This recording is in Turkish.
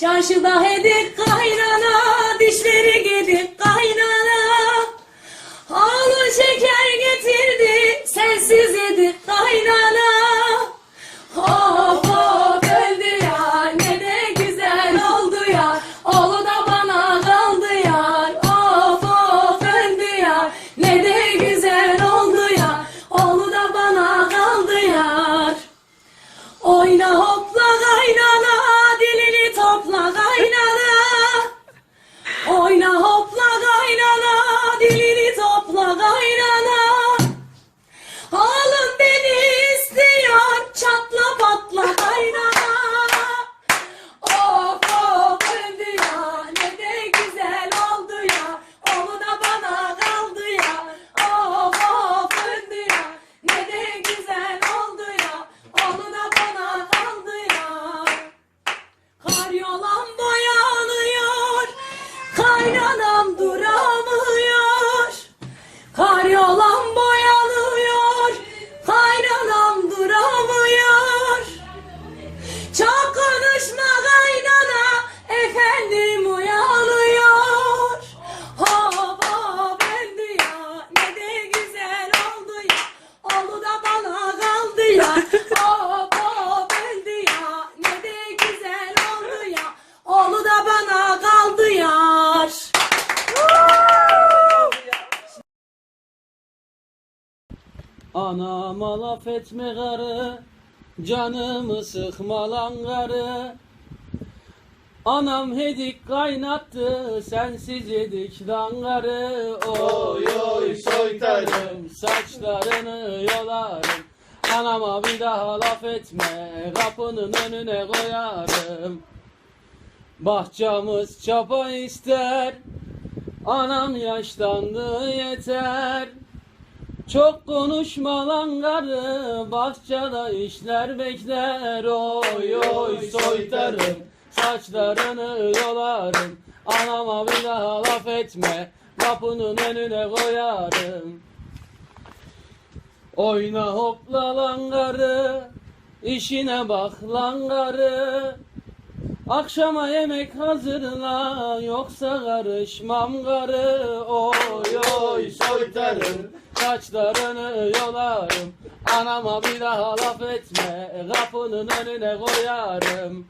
Çarşıda hedik kaynana, dişleri Anama laf etme garı, canımı sıkma lan garı. Anam hedik kaynattı, sensiz yedik dangarı. Oy oy soytarım, saçlarını yolarım. Anama bir daha laf etme, kapının önüne koyarım. Bahçamız çapa ister, anam yaşlandı yeter. Çok konuşma lan karı, bahçede işler bekler. Oy oy soytarım, saçlarını yolarım. Anama bir daha laf etme, kapının önüne koyarım. Oyna hopla lan karı, işine bak lan karı. Akşama yemek hazırla yoksa karışmam karı Oy oy soytarım saçlarını yolarım. Anama bir daha laf etme. Kapının önüne koyarım